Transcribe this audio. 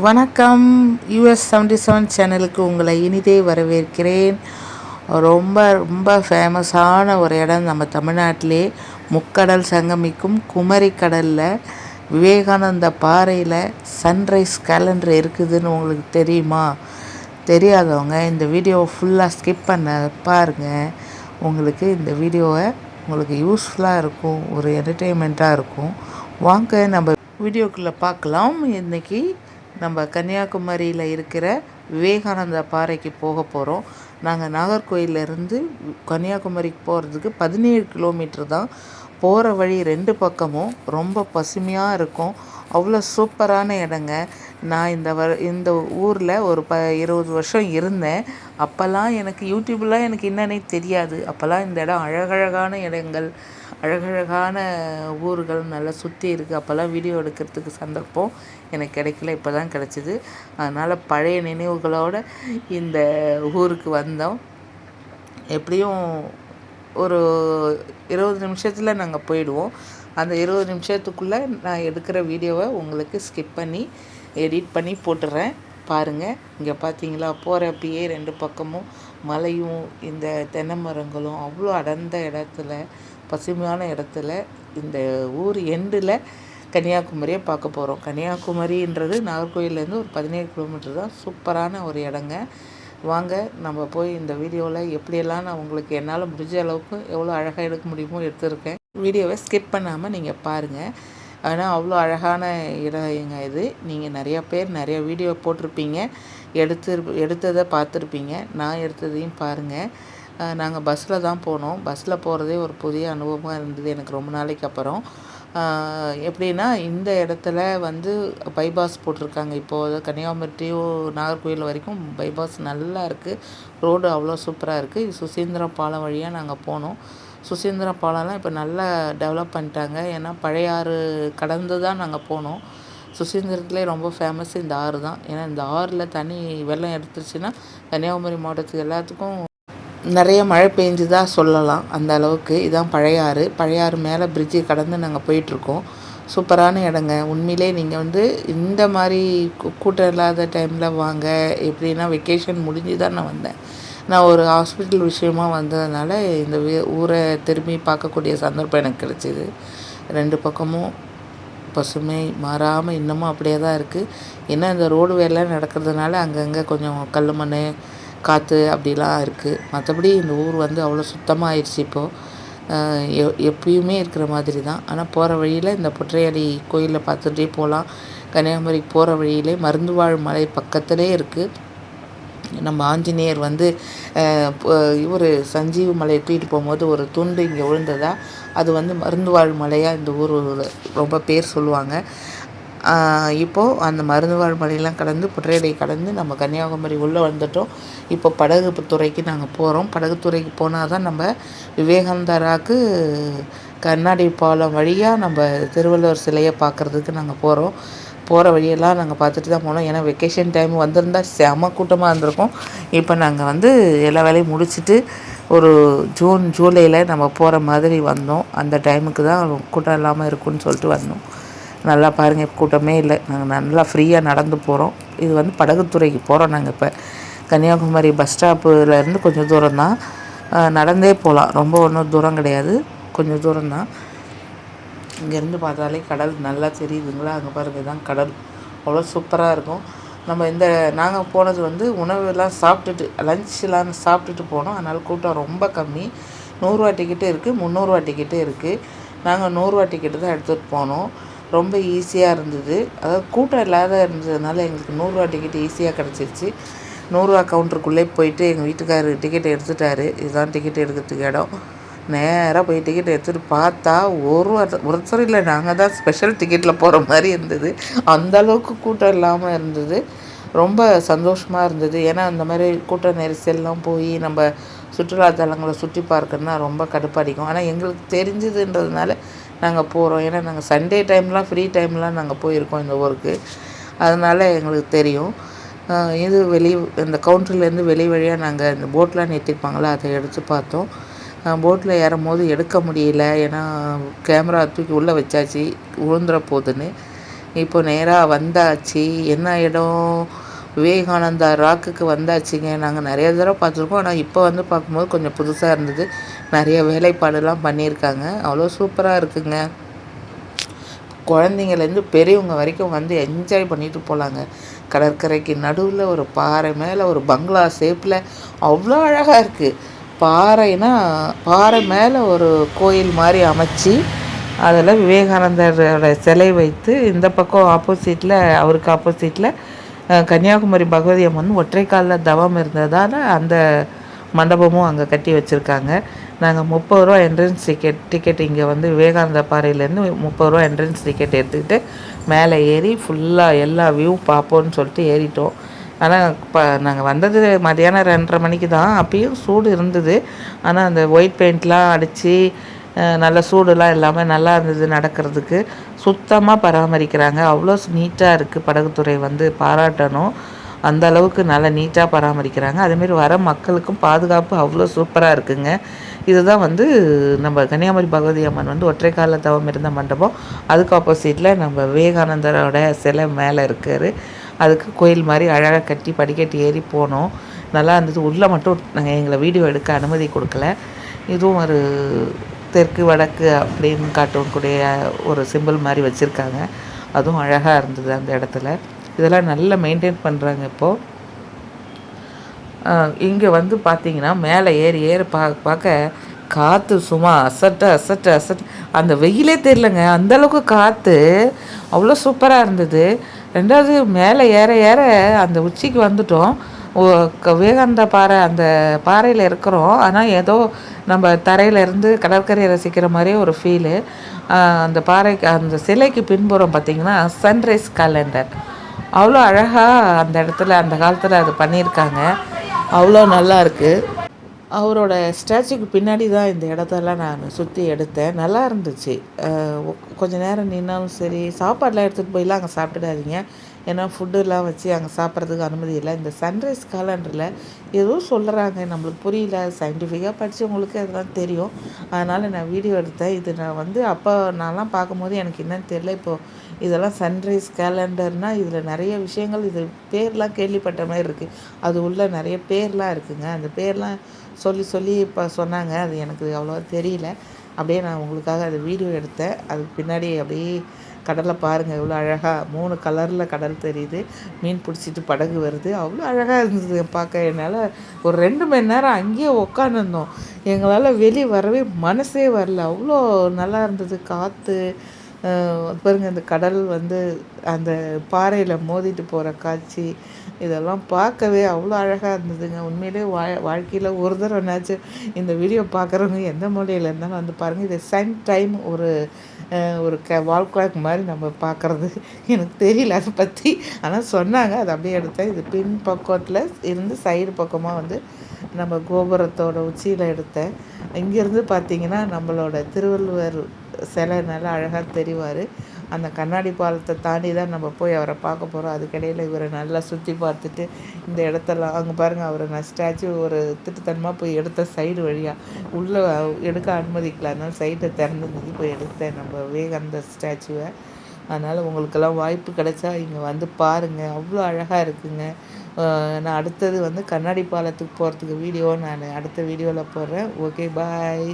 வணக்கம். US seventy seven சேனலுக்கு உங்களை இனிதே வரவேற்கிறேன். ரொம்ப ரொம்ப ஃபேமஸான ஒரு இடம் நம்ம தமிழ்நாட்டிலே. முக்கடல் சங்கமிக்கும் குமரி கடலில். விவேகானந்த பாறையில் சன்ரைஸ் கேலண்டர் இருக்குதுன்னு உங்களுக்கு தெரியுமா? தெரியாதவங்க இந்த வீடியோவை ஃபுல்லாக ஸ்கிப் பண்ண பாருங்கள் உங்களுக்கு இந்த வீடியோவை உங்களுக்கு யூஸ்ஃபுல்லாக இருக்கும் ஒரு என்டர்டெயின்மெண்ட்டாக இருக்கும். வாங்க நம்ம வீடியோக்குள்ளே பார்க்கலாம். இன்றைக்கி நம்ம கன்னியாகுமரியில் இருக்கிற விவேகானந்தா பாறைக்கு போக போகிறோம் நாங்கள் நாகர்கோயிலேருந்து கன்னியாகுமரிக்கு போகிறதுக்கு பதினேழு கிலோமீட்டர் தான். போகிற வழி ரெண்டு பக்கமும் ரொம்ப பசுமையாக இருக்கும். அவ்வளோ சூப்பரான இடங்க. நான் இந்த வ இந்த ஊரில் ஒரு ப இருபது வருஷம் இருந்தேன். அப்போல்லாம் எனக்கு யூடியூப்லாம் எனக்கு என்னன்னே தெரியாது. அப்போல்லாம் இந்த இடம் அழகழகான இடங்கள். அழகழகான ஊர்கள் நல்லா சுற்றி இருக்குது அப்போல்லாம் வீடியோ எடுக்கிறதுக்கு சந்தர்ப்பம் எனக்கு கிடைக்கல. இப்போ தான் கிடச்சிது. அதனால் பழைய நினைவுகளோடு இந்த ஊருக்கு வந்தோம். எப்படியும் ஒரு இருபது நிமிஷத்தில் நாங்கள் போயிடுவோம். அந்த இருபது நிமிஷத்துக்குள்ளே நான் எடுக்கிற வீடியோவை உங்களுக்கு ஸ்கிப் பண்ணி எடிட் பண்ணி போட்டுறேன். பாருங்கள் இங்கே பார்த்தீங்களா போகிறப்பயே ரெண்டு பக்கமும் மலையும் இந்த தென்னை மரங்களும் அவ்வளோ அடர்ந்த இடத்துல பசுமையான இடத்துல இந்த ஊர் எண்டில் கன்னியாகுமரியை பார்க்க போகிறோம் கன்னியாகுமரின்றது நாகர்கோயிலேருந்து ஒரு பதினேழு கிலோமீட்டர் தான். சூப்பரான ஒரு இடங்க. வாங்க நம்ம போய் இந்த வீடியோவில் எப்படியெல்லாம் நான் உங்களுக்கு என்னால் முடிஞ்ச அளவுக்கு எவ்வளோ அழகாக எடுக்க முடியுமோ எடுத்துருக்கேன். வீடியோவை ஸ்கிப் பண்ணாமல் நீங்கள் பாருங்கள் ஆனால் அவ்வளோ அழகான இடம் எங்க இது. நீங்கள் நிறையா பேர் நிறைய வீடியோ போட்டிருப்பீங்க. எடுத்து எடுத்ததை பார்த்துருப்பீங்க. நான் எடுத்ததையும் பாருங்கள் நாங்கள் பஸ்ஸில் தான் போனோம். பஸ்ஸில் போகிறதே ஒரு புதிய அனுபவமாக இருந்தது எனக்கு ரொம்ப நாளைக்கு அப்புறம். எப்படின்னா இந்த இடத்துல வந்து பைபாஸ் போட்டிருக்காங்க. இப்போது கன்னியாகுமரி டு நாகர்கோவில் வரைக்கும் பைபாஸ் நல்லா இருக்குது ரோடு அவ்வளோ சூப்பராக இருக்குது சுசீந்திரம் பாலம் வழியாக நாங்கள் போனோம். சுசீந்திரம் பாலம்லாம் இப்போ நல்லா டெவலப் பண்ணிட்டாங்க. ஏன்னா பழைய ஆறு கடந்து தான் நாங்கள் போனோம். சுசீந்திரத்துலேயே ரொம்ப ஃபேமஸ் இந்த ஆறு தான். ஏன்னா இந்த ஆறில் தண்ணி வெள்ளம் எடுத்துருச்சுன்னா கன்னியாகுமரி மாவட்டத்துக்கு எல்லாத்துக்கும் நிறைய மழை பெஞ்சுதா சொல்லலாம் அந்த அளவுக்கு. இதான் பழையாறு. பழையாறு மேலே பிரிட்ஜு கடந்து நாங்கள் போயிட்டுருக்கோம். சூப்பரான இடங்க. உண்மையிலே நீங்கள் வந்து இந்த மாதிரி கூட்டம் இல்லாத டைமில் வாங்க. எப்படின்னா வெக்கேஷன் முடிஞ்சு தான் நான் வந்தேன். நான் ஒரு ஹாஸ்பிட்டல் விஷயமா வந்ததுனால இந்த ஊரை திரும்பி பார்க்கக்கூடிய சந்தர்ப்பம் எனக்கு கிடச்சிது. ரெண்டு பக்கமும் பசுமை மாறாமல் இன்னமும் அப்படியே தான் இருக்குது ஏன்னா இந்த ரோடு வேலை நடக்கிறதுனால அங்கங்கே கொஞ்சம் கல் மண் காற்று அப்படிலாம் இருக்குது மற்றபடி இந்த ஊர் வந்து அவ்வளோ சுத்தமாக ஆயிடுச்சு இப்போது எ எப்பயுமே இருக்கிற மாதிரி தான் ஆனால் போகிற வழியில் இந்த பொற்றையடி கோயிலில் பார்த்துட்டே போகலாம் கன்னியாகுமரிக்கு போகிற வழியிலே மருந்துவாழ் மலை பக்கத்திலே இருக்குது நம்ம ஆஞ்சநேயர் வந்து இவர் சஞ்சீவ மலையை தூக்கிட்டு போகும்போது ஒரு துண்டு இங்கே விழுந்ததா அது வந்து மருந்துவாழ் மலையாக இந்த ஊர் ரொம்ப பேர் சொல்லுவாங்க. இப்போது அந்த மருந்துவாழ் மலையெல்லாம் கடந்து புற்றையடை கடந்து நம்ம கன்னியாகுமரி உள்ளே வந்துட்டோம். இப்போ படகு துறைக்கு நாங்கள் போகிறோம் படகு துறைக்கு போனால் தான் நம்ம விவேகானந்தராக்கு கண்ணாடி பாலம் வழியாக நம்ம திருவள்ளுவர் சிலையை பார்க்குறதுக்கு நாங்கள் போகிறோம் போகிற வழியெல்லாம் நாங்கள் பார்த்துட்டு தான் போனோம். ஏன்னா வெக்கேஷன் டைம் வந்திருந்தால் செம கூட்டமாக இருந்திருக்கும். இப்போ நாங்கள் வந்து எல்லா வேலையும் முடிச்சுட்டு ஒரு ஜூன் ஜூலையில் நம்ம போகிற மாதிரி வந்தோம். அந்த டைமுக்கு தான் கூட்டம் இல்லாமல் இருக்குன்னு சொல்லிட்டு வந்தோம். நல்லா பாருங்கள் கூட்டமே இல்லை. நாங்கள் நல்லா ஃப்ரீயாக நடந்து போகிறோம் இது வந்து படகுத்துறைக்கு போகிறோம் நாங்கள் இப்போ. கன்னியாகுமரி பஸ் ஸ்டாப்புலேருந்து கொஞ்சம் தூரம் தான். நடந்தே போகலாம் ரொம்ப ஒன்றும் தூரம் கிடையாது. கொஞ்சம் தூரம் தான். இங்கேருந்து பார்த்தாலே கடல் நல்லா தெரியுதுங்களா? அங்கே பாருங்கள் தான் கடல். அவ்வளோ சூப்பராக இருக்கும். நம்ம இந்த நாங்கள் போனது வந்து உணவுலாம் சாப்பிட்டுட்டு லஞ்செலாம் சாப்பிட்டுட்டு போனோம். அதனால் கூட்டம் ரொம்ப கம்மி. நூறுரூவா டிக்கெட்டு இருக்குது முந்நூறுரூவா டிக்கெட்டு இருக்குது நாங்கள் நூறுரூவா டிக்கெட்டு தான் எடுத்துகிட்டு போனோம். ரொம்ப ஈஸியாக இருந்தது. அதாவது கூட்டம் இல்லாத இருந்ததுனால எங்களுக்கு நூறுரூவா டிக்கெட் ஈஸியாக கிடச்சிருச்சு. நூறுரூவா கவுண்டருக்குள்ளே போயிட்டு எங்கள் வீட்டுக்காரர் டிக்கெட் எடுத்துட்டாரு. இதுதான் டிக்கெட் எடுக்கிறதுக்கு இடம். நேராக போய் டிக்கெட் எடுத்துகிட்டு பார்த்தா ஒரு ஒருத்தர் இல்லை நாங்கள் தான் ஸ்பெஷல் டிக்கெட்டில் போகிற மாதிரி இருந்தது. அந்த அளவுக்கு கூட்டம் இல்லாமல் இருந்தது. ரொம்ப சந்தோஷமாக இருந்தது. ஏன்னா அந்த மாதிரி கூட்ட நெரிசல்லாம் போய் நம்ம சுற்றுலாத்தலங்களை சுற்றி பார்க்கணுன்னா ரொம்ப கடுப்படிக்கும். ஆனால் எங்களுக்கு தெரிஞ்சதுன்றதுனால நாங்கள் போகிறோம் ஏன்னா நாங்கள் சண்டே டைம்லாம் ஃப்ரீ டைம்லாம் நாங்கள் போயிருக்கோம் இந்த ஊருக்கு. அதனால் எங்களுக்கு தெரியும். இது வெளி இந்த கவுண்டர்லேருந்து வெளி வழியாக நாங்கள் இந்த போட்லாம் நிறுத்திருப்பாங்களா அதை எடுத்து பார்த்தோம். போட்டில் ஏறும் போது எடுக்க முடியல. ஏன்னா கேமரா தூக்கி உள்ளே வச்சாச்சு விழுந்துற போகுதுன்னு இப்போ நேராக வந்தாச்சு. என்ன இடம்? விவேகானந்தா ராக்குக்கு வந்தாச்சுங்க. நாங்கள் நிறைய தடவை பார்த்துருக்கோம். ஆனால் இப்போ வந்து பார்க்கும்போது கொஞ்சம் புதுசாக இருந்தது. நிறைய வேலைப்பாடுலாம் பண்ணியிருக்காங்க. அவ்வளோ சூப்பராக இருக்குங்க. குழந்தைங்கலேருந்து பெரியவங்க வரைக்கும் வந்து என்ஜாய் பண்ணிட்டு போகலாங்க கடற்கரைக்கு நடுவில் ஒரு பாறை மேலே ஒரு பங்களா ஷேப்பில் அவ்வளோ அழகாக இருக்குது பாறைனா பாறை மேலே ஒரு கோயில் மாதிரி அமைச்சு அதில் விவேகானந்தரோட சிலை வைத்து இந்த பக்கம் ஆப்போசிட்டில் அவருக்கு ஆப்போசிட்டில் கன்னியாகுமரி பகவதி அம்மன் ஒற்றை காலில் தவம் இருந்ததால் அந்த மண்டபமும் அங்கே கட்டி வச்சுருக்காங்க. நாங்கள் முப்பது ரூபா என்ட்ரன்ஸ் டிக்கெட் டிக்கெட் இங்கே வந்து விவேகானந்த பாறையிலேருந்து முப்பது ரூபா என்ட்ரன்ஸ் டிக்கெட் எடுத்துக்கிட்டு மேலே ஏறி ஃபுல்லாக எல்லா வியூவும் பார்ப்போன்னு சொல்லிட்டு ஏறிட்டோம். ஆனால் இப்போ நாங்கள் வந்தது மதியானம் ரெண்டரை மணிக்கு தான். அப்பயும் சூடு இருந்தது. ஆனால் அந்த ஒயிட் பெயிண்ட்லாம் அடித்து நல்ல சூடுலாம் இல்லாமல் நல்லா இருந்தது நடக்கிறதுக்கு. சுத்தமாக பராமரிக்கிறாங்க. அவ்வளோ நீட்டாக இருக்குது படகுத்துறை வந்து பாராட்டணும். அந்த அளவுக்கு நல்லா நீட்டாக பராமரிக்கிறாங்க. அதேமாரி வர மக்களுக்கும் பாதுகாப்பு அவ்வளோ சூப்பராக இருக்குங்க. இதுதான் வந்து நம்ம கன்னியாகுமரி பகவதி அம்மன் வந்து ஒற்றை கால தவம் இருந்த மண்டபம். அதுக்கு ஆப்போசிட்டில் நம்ம விவேகானந்தரோட சிலை மேலே இருக்கார். அதுக்கு கோயில் மாதிரி அழகாக கட்டி படிக்கட்டு ஏறி போனோம். நல்லா இருந்தது. உள்ளே மட்டும் நாங்கள் எங்களை வீடியோ எடுக்க அனுமதி கொடுக்கல. இதுவும் ஒரு தெற்கு வடக்கு அப்படின்னு காட்டக்கூடிய ஒரு சிம்பிள் மாதிரி வச்சுருக்காங்க. அதுவும் அழகாக இருந்தது அந்த இடத்துல. இதெல்லாம் நல்லா மெயின்டைன் பண்ணுறாங்க இப்போது இங்கே வந்து பார்த்திங்கன்னா மேலே ஏறி ஏறி பார்க்க பார்க்க காற்று சும்மா அசட்டு அசட்டு அசட்டு. அந்த வெயிலே தெரிலங்க அந்தளவுக்கு காற்று அவ்வளோ சூப்பராக இருந்தது. ரெண்டாவது மேலே ஏற ஏற அந்த உச்சிக்கு வந்துட்டோம். விவேகானந்தா பாறை அந்த பாறையில் இருக்கிறோம். ஆனால் ஏதோ நம்ம தரையிலேருந்து கடற்கரையை ரசிக்கிற மாதிரியே ஒரு ஃபீலு அந்த பாறைக்கு அந்த சிலைக்கு பின்புறம் பார்த்திங்கன்னா சன்ரைஸ் கேலண்டர் அவ்வளோ அழகாக அந்த இடத்துல அந்த காலத்தில் அது பண்ணியிருக்காங்க. அவ்வளோ நல்லா இருக்குது அவரோட ஸ்டாச்சுக்கு பின்னாடி தான் இந்த இடத்தெல்லாம் நான் சுற்றி எடுத்தேன். நல்லா இருந்துச்சு. கொஞ்சம் நேரம் நின்னாலும் சரி சாப்பாடெலாம் எடுத்துகிட்டு போயெல்லாம் அங்கே சாப்பிட்டுடாதீங்க. ஏன்னா ஃபுட்டுலாம் வச்சு அங்கே சாப்பிட்றதுக்கு அனுமதி இல்லை. இந்த சன்ரைஸ் காலண்டரில் ஏதோ சொல்கிறாங்க நம்மளுக்கு புரியல. சயின்டிஃபிக்காக படித்தவங்களுக்கு அதெல்லாம் தெரியும். அதனால் நான் வீடியோ எடுத்தேன். இது நான் வந்து அப்போ நான்லாம் பார்க்கும்போது எனக்கு என்னன்னு தெரியல. இப்போது இதெல்லாம் சன்ரைஸ் கேலண்டர்னால் இதில் நிறைய விஷயங்கள் இது பேர்லாம் கேள்விப்பட்ட மாதிரி இருக்குது அது உள்ள நிறைய பேர்லாம் இருக்குதுங்க அந்த பேர்லாம் சொல்லி சொல்லி இப்போ சொன்னாங்க. அது எனக்கு அவ்வளோவா தெரியல. அப்படியே நான் உங்களுக்காக அது வீடியோ எடுத்தேன். அதுக்கு பின்னாடி அப்படியே கடலை பாருங்கள் எவ்வளோ அழகாக மூணு கலரில் கடல் தெரியுது. மீன் பிடிச்சிட்டு படகு வருது. அவ்வளோ அழகாக இருந்தது பார்க்க. என்னால் ஒரு ரெண்டு மணி நேரம் அங்கேயே உக்காந்துருந்தோம். எங்களால் வெளியே வரவே மனசே வரல. அவ்வளோ நல்லா இருந்தது. காற்று பாருங்க இந்த கடல் வந்து அந்த பாறையில் மோதிட்டு போகிற காட்சி இதெல்லாம் பார்க்கவே அவ்வளோ அழகாக இருந்ததுங்க. உண்மையிலே வா வாழ்க்கையில் ஒரு தடவைனாச்சும் இந்த வீடியோ பார்க்குறவங்க எந்த மொழியில் இருந்தாலும் வந்து பாருங்கள் இது சன் டைம் ஒரு ஒரு க வால் கிளாக் மாதிரி நம்ம பார்க்குறது. எனக்கு தெரியல அதை பற்றி ஆனால் சொன்னாங்க. அதை அப்படியே எடுத்தேன். இது பின் பக்கத்தில் இருந்து சைடு பக்கமாக வந்து நம்ம கோபுரத்தோட உச்சியில் எடுத்தேன். இங்கேருந்து பார்த்தீங்கன்னா நம்மளோட திருவள்ளுவர் சிலை நல்லா அழகாக தெரிவார். அந்த கண்ணாடி பாலத்தை தாண்டி தான் நம்ம போய் அவரை பார்க்க போகிறோம் அதுக்கிடையில் இவரை நல்லா சுற்றி பார்த்துட்டு இந்த இடத்தெல்லாம் அங்கே பாருங்கள் அவரை நான் ஸ்டாச்சு ஒரு திட்டுத்தனமாக போய் எடுத்த சைடு வழியாக உள்ளே எடுக்க அனுமதிக்கல. அதனால் சைட்டை திறந்துருந்தது போய் எடுத்தேன். நம்ம விவேகானந்த ஸ்டாச்சுவை. அதனால் உங்களுக்கெல்லாம் வாய்ப்பு கிடைச்சா இங்கே வந்து பாருங்கள் அவ்வளோ அழகாக இருக்குங்க. நான் அடுத்தது வந்து கண்ணாடி பாலத்துக்கு போகிறதுக்கு வீடியோ நான் அடுத்த வீடியோவில் போடுறேன். Okay bye